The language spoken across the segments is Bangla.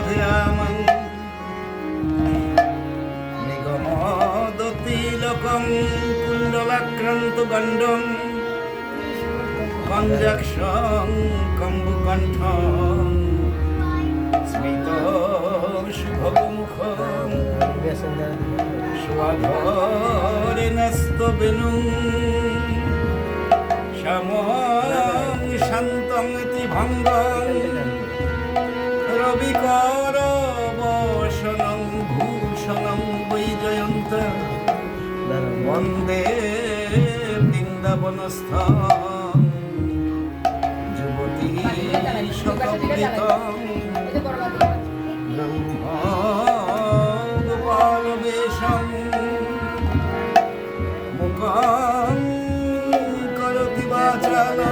অভিরামং নিগমদতিলকং কুণ্ডলাক্রান্ত গণ্ডং কঞ্জাক্ষং কম্বুকণ্ঠং। স্মিত শুভমুখং স্বধরেণস্তবেনুং শ্যামং শান্তং ইতি ভঙ্গং। রবিকর বসনং ভূষণং বৈজয়ন্ত। বন্দে বৃন্দাবনস্থ যুবতী শতপীড়িতং ব্রহ্মগোপালবেশং মুখং করতি বাচালং।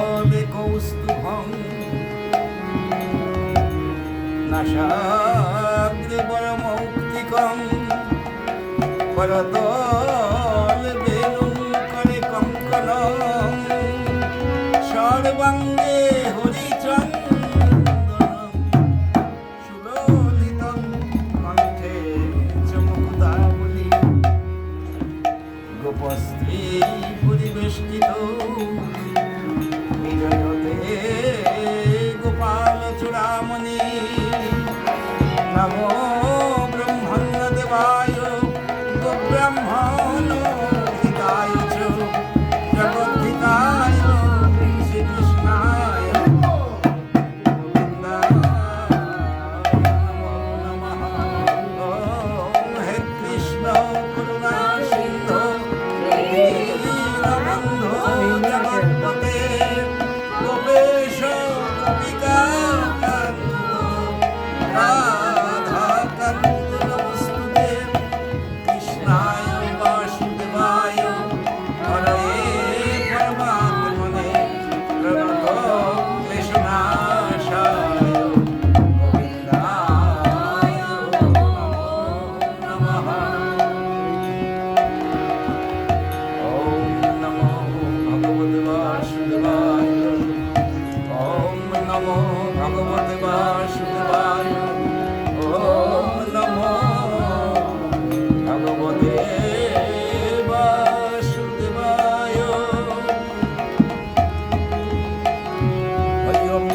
নাসাগ্রে পরমৌক্তিকং করতল বেলুং করে কঙ্কণং সর্বাঙ্গে হরিচন্দনং সুললিতং কণ্ঠে চমকুতাবলী গোপস্ত্রী পরিবেষ্টিত। বিজয়তে গোপাল চূড়ামণি। নমো ব্রহ্মণ্য দেবায় গোব্রাহ্মণ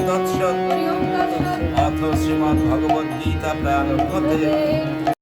তৎসৎ অথ শ্রীমদ্ ভগবদ্গীতা প্রারম্ভতে